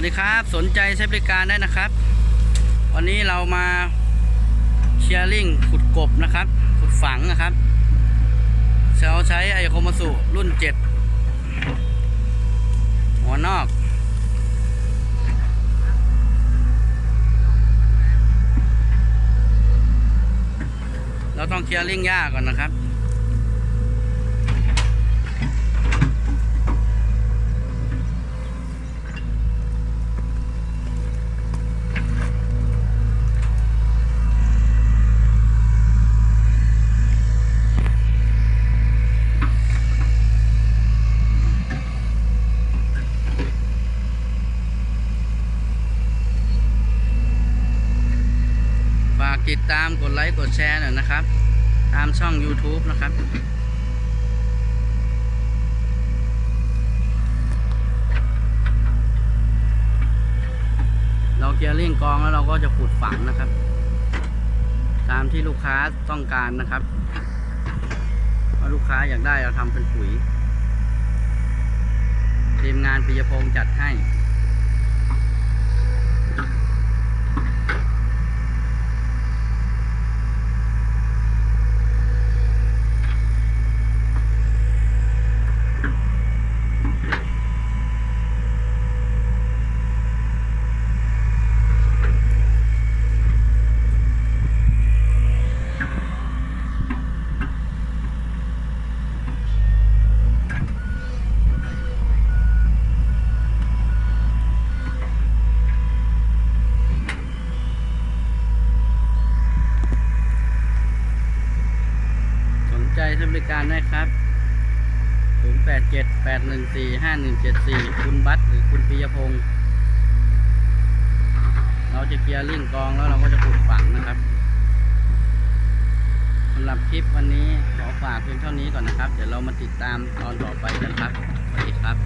วัสดีครับ สนใจใช้บริการได้นะครับ วันนี้เรามาเชียร์ลิงขุดกบนะครับ ขุดฝังนะครับเราใช้ไอโคมาสุรุ่น7หัวนอก เราต้องเคลียร์ลิงหญ้าก่อนนะครับ ติดตามกดไลค์กดแชร์หน่อยนะครับ ตามช่อง YouTube นะครับเราเกียร์เร่งกองแล้วเราก็จะขุดฝังนะครับ ตามที่ลูกค้าต้องการนะครับว่าลูกค้าอยากได้เราทำเป็นปุ๋ยทีมงานปิยพงศ์จัดให้ สน ให้บริการได้ครับ 0878145174 คุณบัตหรือคุณปิยพงศ์เราจะเคลียร์ลิงก์กองแล้วเราก็จะขุดฝังนะครับสำหรับคลิปวันนี้ขอฝากเพียงเท่านี้ก่อนนะครับ เดี๋ยวเรามาติดตามตอนต่อไปกันครับ สวัสดีครับ